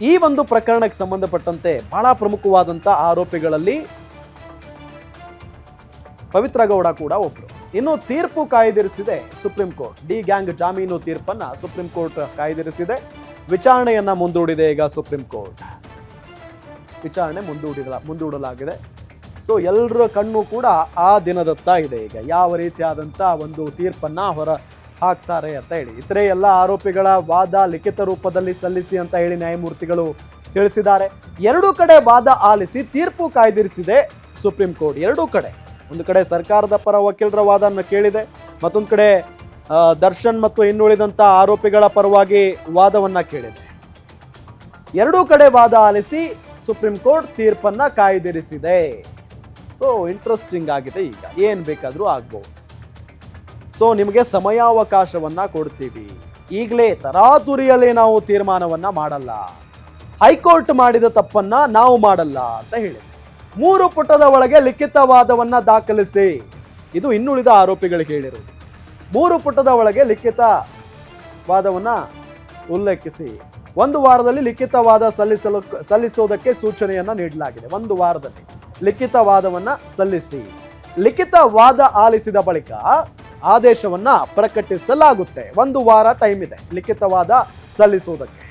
ಈ ಒಂದು ಪ್ರಕರಣಕ್ಕೆ ಸಂಬಂಧಪಟ್ಟಂತೆ ಬಹಳ ಪ್ರಮುಖವಾದಂಥ ಆರೋಪಿಗಳಲ್ಲಿ ಪವಿತ್ರ ಗೌಡ ಕೂಡ ಒಬ್ಬರು ಇನ್ನು ತೀರ್ಪು ಕಾಯ್ದಿರಿಸಿದೆ ಸುಪ್ರೀಂ ಕೋರ್ಟ್. ಡಿ ಗ್ಯಾಂಗ್ ಜಾಮೀನು ತೀರ್ಪನ್ನ ಸುಪ್ರೀಂ ಕೋರ್ಟ್ ಕಾಯ್ದಿರಿಸಿದೆ. ವಿಚಾರಣೆಯನ್ನ ಮುಂದೂಡಿದೆ ಈಗ ಸುಪ್ರೀಂ ಕೋರ್ಟ್. ವಿಚಾರಣೆ ಮುಂದೂಡಿದ ಮುಂದೂಡಲಾಗಿದೆ. ಸೊ ಎಲ್ಲರ ಕಣ್ಣು ಕೂಡ ಆ ದಿನದತ್ತ ಇದೆ ಈಗ. ಯಾವ ರೀತಿಯಾದಂಥ ಒಂದು ತೀರ್ಪನ್ನ ಹೊರ ಹಾಕ್ತಾರೆ ಅಂತ ಹೇಳಿ. ಇತರೆ ಎಲ್ಲ ಆರೋಪಿಗಳ ವಾದ ಲಿಖಿತ ರೂಪದಲ್ಲಿ ಸಲ್ಲಿಸಿ ಅಂತ ಹೇಳಿ ನ್ಯಾಯಮೂರ್ತಿಗಳು ತಿಳಿಸಿದ್ದಾರೆ. ಎರಡೂ ಕಡೆ ವಾದ ಆಲಿಸಿ ತೀರ್ಪು ಕಾಯ್ದಿರಿಸಿದೆ ಸುಪ್ರೀಂ ಕೋರ್ಟ್. ಎರಡೂ ಕಡೆ. ಒಂದು ಕಡೆ ಸರ್ಕಾರದ ಪರ ವಕೀಲರ ವಾದವನ್ನು ಕೇಳಿದೆ, ಮತ್ತೊಂದು ಕಡೆ ದರ್ಶನ್ ಮತ್ತು ಇನ್ನುಳಿದಂಥ ಆರೋಪಿಗಳ ಪರವಾಗಿ ವಾದವನ್ನು ಕೇಳಿದೆ. ಎರಡೂ ಕಡೆ ವಾದ ಆಲಿಸಿ ಸುಪ್ರೀಂ ಕೋರ್ಟ್ ತೀರ್ಪನ್ನ ಕಾಯ್ದಿರಿಸಿದೆ. ಸೊ ಇಂಟ್ರೆಸ್ಟಿಂಗ್ ಆಗಿದೆ ಈಗ. ಏನು ಬೇಕಾದರೂ ಆಗ್ಬೋದು. ಸೊ ನಿಮಗೆ ಸಮಯಾವಕಾಶವನ್ನು ಕೊಡ್ತೀವಿ. ಈಗಲೇ ತರಾತುರಿಯಲ್ಲಿ ನಾವು ತೀರ್ಮಾನವನ್ನು ಮಾಡಲ್ಲ. ಹೈಕೋರ್ಟ್ ಮಾಡಿದ ತಪ್ಪನ್ನ ನಾವು ಮಾಡಲ್ಲ ಅಂತ ಹೇಳಿ. ಮೂರು ಪುಟದ ಒಳಗೆ ಲಿಖಿತವಾದವನ್ನ ದಾಖಲಿಸಿ. ಇದು ಇನ್ನುಳಿದ ಆರೋಪಿಗಳಿಗೆ ಹೇಳಿರೋದು ಮೂರು ಪುಟದ ಒಳಗೆ ಲಿಖಿತ ವಾದವನ್ನು ಉಲ್ಲೇಖಿಸಿ. ಒಂದು ವಾರದಲ್ಲಿ ಲಿಖಿತವಾದ ಸಲ್ಲಿಸಲು ಸಲ್ಲಿಸೋದಕ್ಕೆ ಸೂಚನೆಯನ್ನ ನೀಡಲಾಗಿದೆ. ಒಂದು ವಾರದಲ್ಲಿ ಲಿಖಿತವಾದವನ್ನ ಸಲ್ಲಿಸಿ. ಲಿಖಿತ ವಾದ ಆಲಿಸಿದ ಬಳಿಕ ಆದೇಶವನ್ನ ಪ್ರಕಟಿಸಲಾಗುತ್ತೆ. ಒಂದು ವಾರ ಟೈಮ್ ಇದೆ. ಲಿಖಿತವಾದ ಸಲ್ಲಿಸುವುದಕ್ಕೆ.